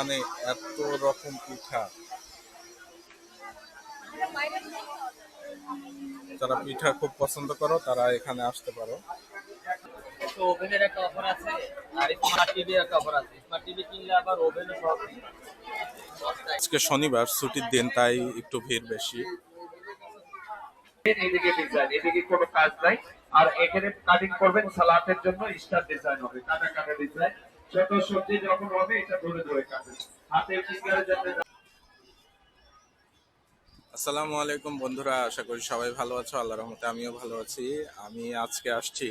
এখানে এত রকম পিঠা। যারা পিঠা খুব পছন্দ করো তারা এখানে আসতে পারো। তো ওভেনের একটা অফার আছে আর স্মার্ট টিভি একটা অফার আছে। স্মার্ট টিভি কিনলে আবার ওভেনও সব আজকে শনিবার ছুটির দিন তাই একটু ভিড় বেশি। এইদিকে ডিজাইন এদিকে কোনো কাজ নাই। আর এখানে কাটিং করবেন সালাতের জন্য স্টার ডিজাইন হবে কাটা কাটা ডিজাইন ছোট সবজি যখন হবে, এটা ধরে ধরে কাটবেন হাতে ফিঙ্গারের জন্য আসসালামু আলাইকুম বন্ধুরা, আশা করি সবাই ভালো আছো আল্লাহ রহমতে আমিও ভালো আছি। আমি আজকে আসছি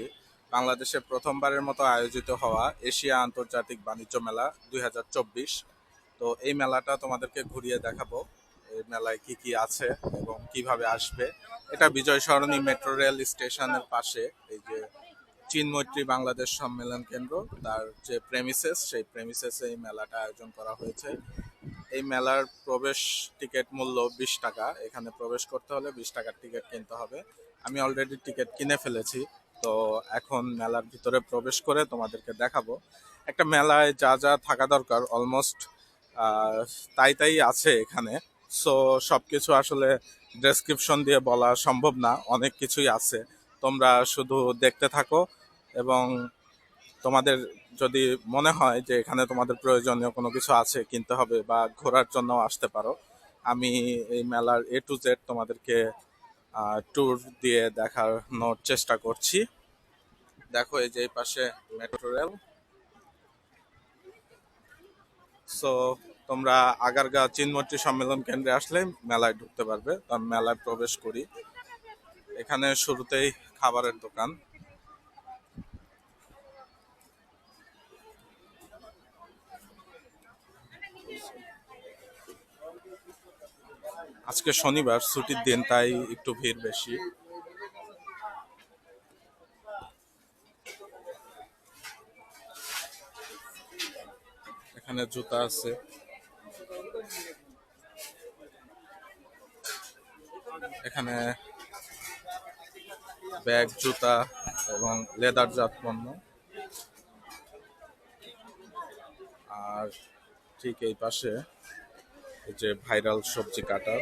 বাংলাদেশে প্রথমবারের মতো আয়োজিত হওয়া এশিয়া আন্তর্জাতিক বাণিজ্য মেলা দুই হাজার চব্বিশ। তো এই মেলাটা তোমাদেরকে ঘুরিয়ে দেখাবো, এই মেলায় কি কি আছে এবং কীভাবে আসবে। এটা বিজয় সরণি মেট্রো রেল স্টেশনের পাশে, এই যে চীনমৈত্রী বাংলাদেশ সম্মেলন কেন্দ্র, তার যে প্রেমিসেস সেই প্রেমিসেসে এই মেলাটা আয়োজন করা হয়েছে। এই মেলার প্রবেশ টিকিট মূল্য বিশ টাকা। এখানে প্রবেশ করতে হলে বিশ টাকার টিকিট কিনতে হবে। আমি অলরেডি টিকিট কিনে ফেলেছি, তো এখন মেলার ভিতরে প্রবেশ করে তোমাদেরকে দেখাবো। একটা মেলায় যা যা থাকা দরকার অলমোস্ট তাই তাই আছে এখানে। সো সব কিছু আসলে ডেসক্রিপশন দিয়ে বলা সম্ভব না, অনেক কিছুই আছে। তোমরা শুধু দেখতে থাকো এবং তোমাদের যদি মনে হয় যে এখানে তোমাদের প্রয়োজনীয় কোনো কিছু আছে কিনতে হবে বা ঘোরার জন্য আসতে পারো, আমি এই মেলার এ টু জেড তোমাদেরকে ট্যুর দিয়ে দেখানোর চেষ্টা করছি। দেখো এই যে এই পাশে মেট্রো রেল সো তোমরা আগারগা চিনমূর্তি সম্মেলন কেন্দ্রে আসলে মেলায় ঢুকতে পারবে মেলায় প্রবেশ করি। এখানে শুরুতেই খাবারের দোকান। আজকে শনিবার, ছুটির দিন, তাই একটু ভিড় বেশি। এখানে জুতা আছে। এখানে ব্যাগ, জুতা এবং লেদার জাত পণ্য। আর ঠিক এই পাশে যে ভাইরাল সবজি কাটার।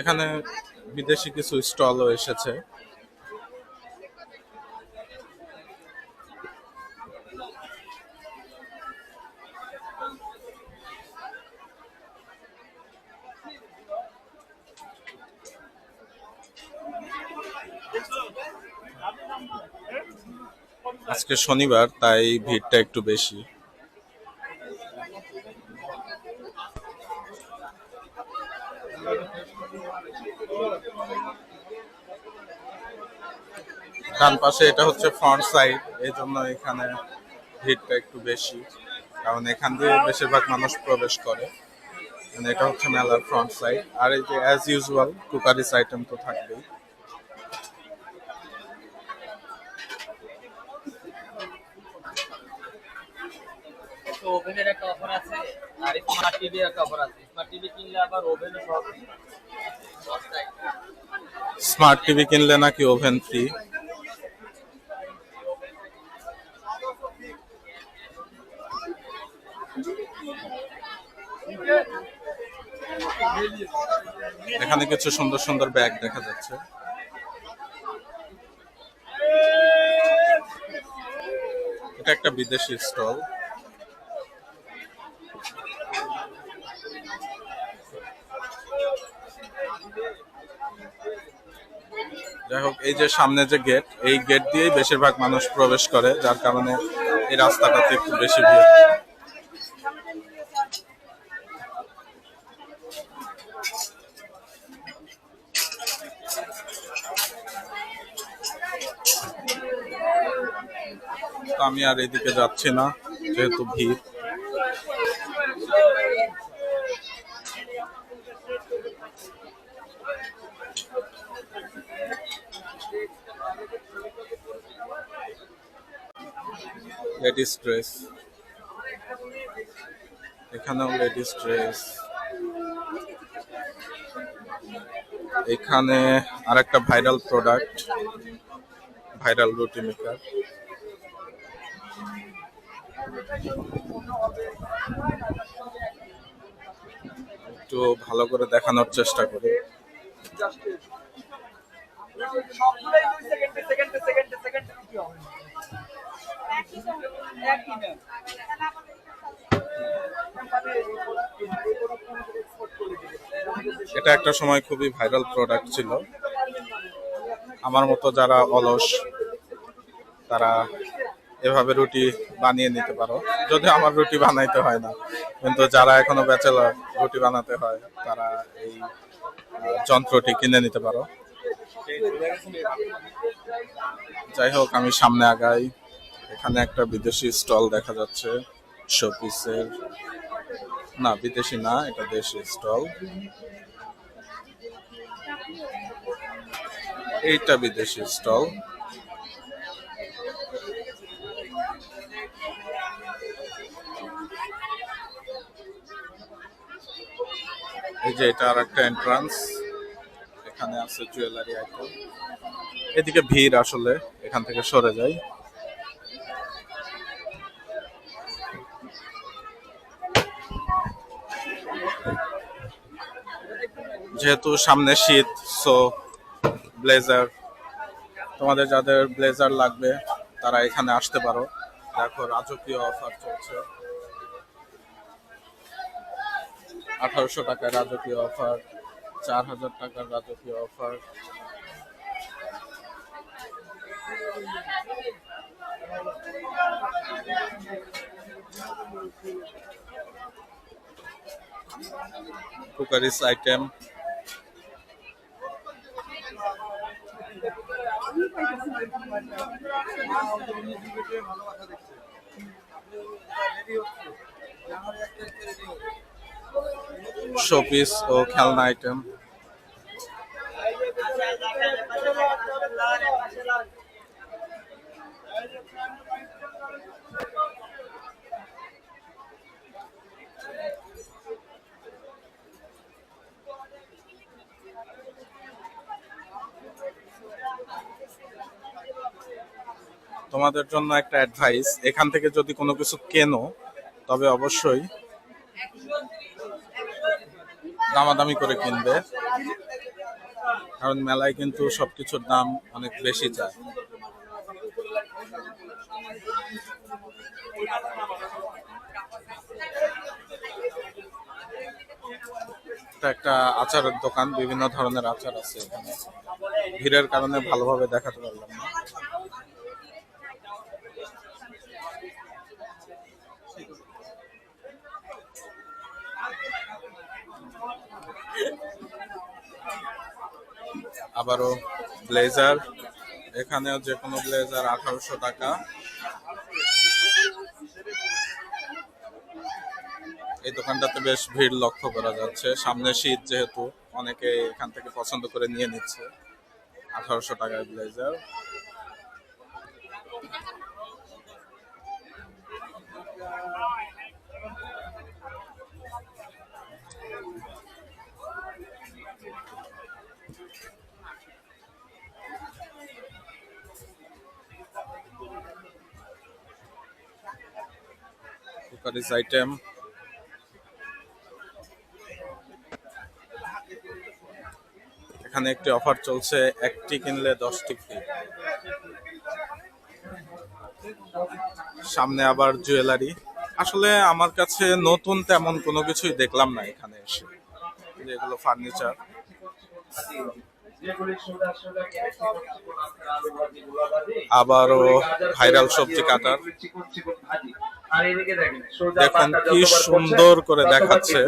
এখানে বিদেশি কিছু স্টলও এসেছে। আজকে শনিবার, তাই ভিড়টা একটু বেশি। ডান পাশে এটা হচ্ছে ফ্রন্ট সাইড এই জন্য এখানে ভিড়টা একটু বেশি। কারণ এখান দিয়ে বেশিরভাগ মানুষ প্রবেশ করে। মানে এটা হচ্ছে মেলার ফ্রন্ট সাইড আর এই যে অ্যাজ ইউজুয়াল কুকারিস আইটেম তো থাকবেই। ওভেনের একটা অফার আছে, আর স্মার্ট একটা অফার আছে। স্মার্ট টিভি কিনলে আবার ওভেনও সব স্মার্ট টিভি কিনলে নাকি ওভেন ফ্রি এখানে কিছু সুন্দর সুন্দর ব্যাগ দেখা যাচ্ছে। এটা একটা বিদেশি স্টল যাই হোক, এই যে সামনে যে গেট এই গেট দিয়েই বেশিরভাগ মানুষ প্রবেশ করে, যার কারণে এই রাস্তাটাতে একটু বেশি ভিড়। আমি আর এদিকে যাচ্ছি না, যেহেতু ভিড়। লেডিস ড্রেস এখানেও লেডিস ড্রেস এখানে আরেকটা ভাইরাল প্রোডাক্ট ভাইরাল রুটি মেকার একটু ভালো করে দেখানোর চেষ্টা করি এটা একটা সময় খুবই ভাইরাল প্রোডাক্ট ছিল। আমার মতো যারা অলস, তারা এভাবে রুটি বানিয়ে নিতে পারো। যদি আমার রুটি বানাইতে হয় না, কিন্তু যারা এখনও ব্যাচেলর রুটি বানাতে হয়, তারা এই যন্ত্রটি কিনে নিতে পারো। যাই হোক, আমি সামনে আগাই। এখানে একটা বিদেশি স্টল দেখা যাচ্ছে, শোপিসের। না, বিদেশি না, এটা দেশি স্টল। এইটা বিদেশি স্টল। এই যে এটা আর একটা এন্ট্রান্স এখানে আছে জুয়েলারি আইটেম এদিকে ভিড় আসলে, এখান থেকে সরে যাই। যেহেতু সামনে শীত সো ব্লেজার তোমাদের যাদের ব্লেজার লাগবে, তারা এখানে আসতে পারো। দেখো, রাজকীয় অফার চলছে। আঠারোশো টাকার রাজকীয় অফার চার হাজার টাকার রাজকীয় অফার কুকারিস আইটেম শোপিস ও খেলনা আইটেম তোমাদের জন্য একটা অ্যাডভাইস এখান থেকে যদি কোনো কিছু কেনো, তবে অবশ্যই দামাদামি করে কিনবে। কারণ মেলায় কিন্তু সবকিছুর দাম অনেক বেশি যায়। একটা আচারের দোকান, বিভিন্ন ধরনের আচার আছে এখানে। ভিড়ের কারণে ভালোভাবে দেখাতে পারলাম না। আবারও ব্লেজার, এখানেও যে কোনো ব্লেজার আঠারোশো টাকা। এই দোকানটাতে বেশ ভিড় লক্ষ্য করা যাচ্ছে। সামনে শীত যেহেতু, অনেকে এখান থেকে পছন্দ করে নিয়ে নিচ্ছে। আঠারোশো টাকার ব্লেজার। কুকারিজ আইটেম এখানে একটি অফার চলছে, একটি কিনলে দশটি ফ্রি সামনে আবার জুয়েলারি আসলে আমার কাছে নতুন তেমন কোনো কিছুই দেখলাম না এখানে এসে। যেগুলো ফার্নিচার আবারও ভাইরাল সবজি কাটার। দেখেন কি সুন্দর করে দেখাচ্ছে।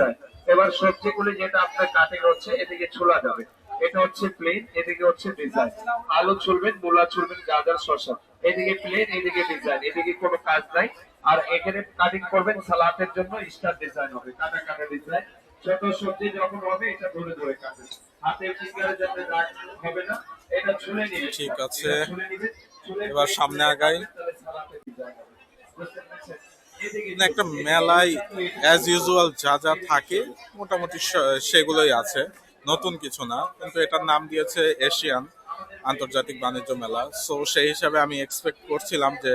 এবার সবজিগুলি যেটা আপনার কাটিং হচ্ছে এদিকে ছোলা যাবে। এটা হচ্ছে প্লেন এদিকে হচ্ছে ডিজাইন আলু ছুলবেন মূলা ছুলবেন গাজর শসা। এদিকে প্লেন এদিকে ডিজাইন এদিকে কোনো কাজ নাই। আর এখানে কাটিং করবেন সালাতের জন্য স্টার ডিজাইন হবে কাটা কাটা ডিজাইন ছোট সবজি যখন হবে এটা ধরে ধরে কাটবেন। হাতের ফিঙ্গারে যাতে দাগ হবে না এটা ছুলে নিবে ঠিক আছে। এবার সামনে আগাই। বুঝতে পেরেছেন? একটা মেলায় অ্যাজ ইউজুয়াল যা যা থাকে, মোটামুটি সেগুলোই আছে। নতুন কিছু না, কিন্তু এটার নাম দিয়েছে এশিয়ান আন্তর্জাতিক বাণিজ্য মেলা। সো সেই হিসাবে আমি এক্সপেক্ট করছিলাম যে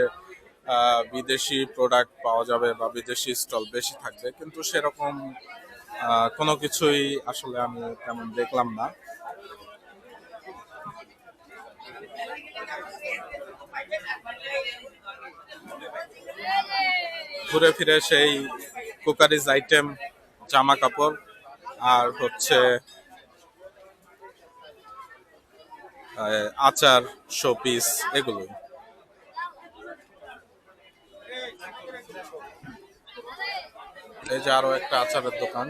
বিদেশি প্রোডাক্ট পাওয়া যাবে বা বিদেশি স্টল বেশি থাকবে, কিন্তু সেরকম কোনো কিছুই আসলে আমি তেমন দেখলাম না। ঘুরে ফিরে সেই কুকারিজ আইটেম জামা কাপড়, আর হচ্ছে আচার শোপিস এগুলো এই যে আরও একটা আচারের দোকান।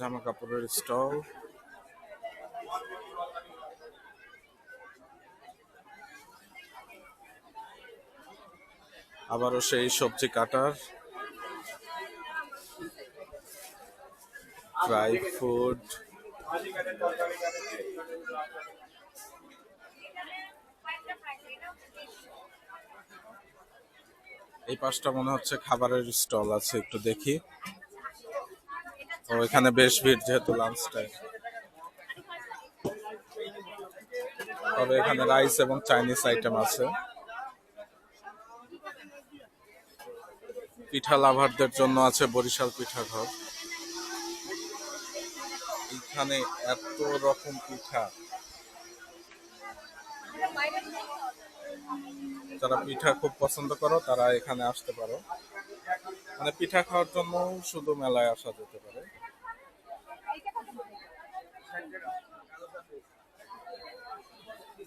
জামা কাপড়ের স্টল। আবারও সেই সবজি কাটার। ড্রাই ফুড এই পাশটা মনে হচ্ছে খাবারের স্টল আছে, একটু দেখি। ও এখানে বেশ ভিড় যেহেতু লাঞ্চ টাইম তবে এখানে রাইস এবং চাইনিজ আইটেম আছে। পিঠা লাভারদের জন্য আছে বরিশাল পিঠা ঘর। এখানে এত রকম পিঠা। যারা পিঠা খুব পছন্দ করো, তারা এখানে আসতে পারো। মানে পিঠা খাওয়ার জন্য শুধু মেলায় আসা যেতে পারে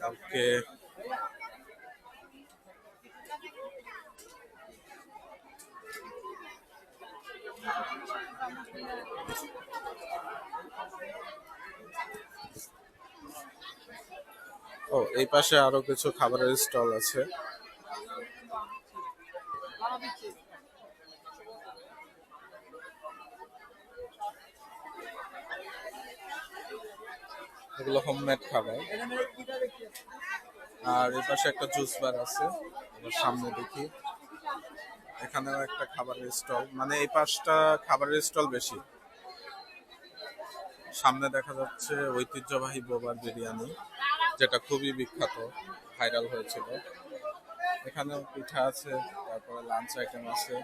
কালকে ও এই পাশে আরও কিছু খাবারের স্টল আছে। এগুলো হোমমেড খাবার। আর এই পাশে একটা জুস বার আছে সামনে দেখি। এখানেও একটা খাবারের স্টল মানে এই পাশটা খাবারের স্টল বেশি। সামনে দেখা যাচ্ছে ঐতিহ্যবাহী বোবার বিরিয়ানি, যেটা খুবই বিখ্যাত ভাইরাল হয়েছিল। এখানেও পিঠা আছে, তারপরে লাঞ্চ আইটেম আছে।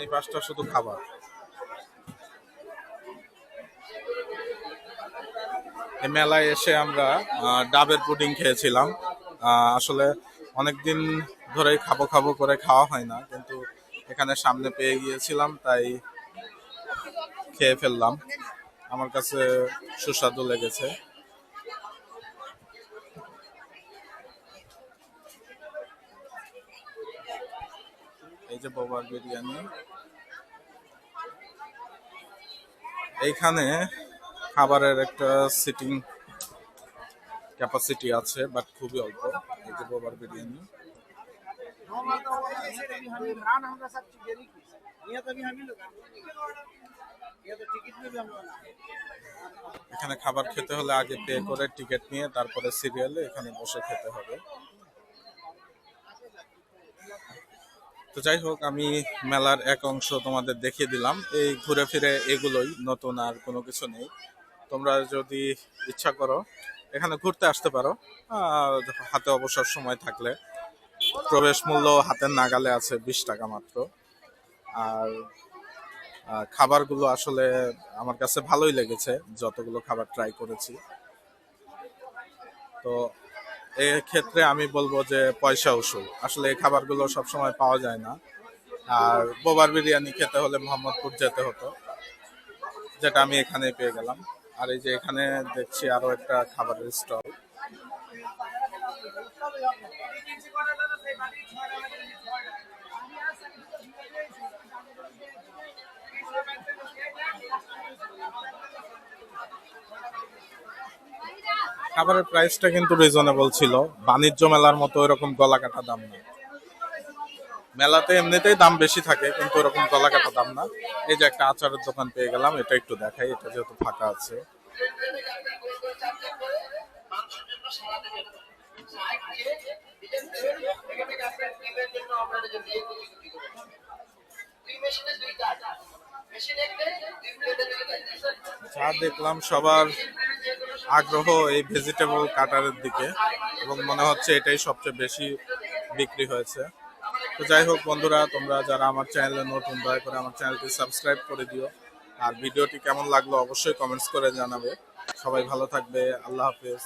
এই পাশটা শুধু খাবার। মেলায় এসে আমরা ডাবের পুডিং খেয়েছিলাম। আসলে অনেকদিন ধরেই খাব খাব করে খাওয়া হয় না, কিন্তু এখানে সামনে পেয়ে গিয়েছিলাম, তাই খেয়ে ফেললাম। আমার কাছে সুস্বাদু লেগেছে। যে বোবার বিরিয়ানি। এইখানে খাবারের একটা সিটিং ক্যাপাসিটি আছে বাট খুবই অল্প এই যে বোবার বিরিয়ানি। এখানে খাবার খেতে হলে আগে পে করে টিকিট নিয়ে, তারপরে সিরিয়ালে এখানে বসে খেতে হবে। তো যাই হোক, আমি মেলার এক অংশ তোমাদের দেখিয়ে দিলাম। এই ঘুরে ফিরে এগুলোই, নতুন আর কোনো কিছু নেই। তোমরা যদি ইচ্ছা করো, এখানে ঘুরতে আসতে পারো। হাতে অবসর সময় থাকলে। প্রবেশ মূল্য হাতের নাগালে আছে বিশ টাকা মাত্র। আর খাবারগুলো আসলে আমার কাছে ভালোই লেগেছে, যতগুলো খাবার ট্রাই করেছি। তো ক্ষেত্রে আমি বলব যে পয়সা উসুল। আসলে এই খাবারগুলো সবসময় পাওয়া যায় না। আর বোবার বিরিয়ানি খেতে হলে মোহাম্মদপুর যেতে হতো, যেটা আমি এখানে পেয়ে গেলাম। আর এই যে এখানে দেখছি আরও একটা খাবারের স্টল। খাবারের প্রাইসটা কিন্তু রিজনেবল ছিল। বাণিজ্য মেলার মতো এরকম গলা কাটা দাম না। মেলাতে এমনিতেই দাম বেশি থাকে, কিন্তু এরকম গলা কাটা দাম না। এই যে একটা আচারের দোকান পেয়ে গেলাম, এটা একটু দেখাই, এটা যেহেতু ফাঁকা আছে। যা দেখলাম, সবার আগ্রহ এই ভেজিটেবল কাটারের দিকে এবং মনে হচ্ছে এটাই সবচেয়ে বেশি বিক্রি হয়েছে। তো যাই হোক বন্ধুরা, তোমরা যারা আমার চ্যানেলে নতুন, দয়া করে আমার চ্যানেলটি সাবস্ক্রাইব করে দিও। আর ভিডিওটি কেমন লাগল অবশ্যই কমেন্টস করে জানাবে। সবাই ভালো থাকবে, আল্লাহ হাফেজ।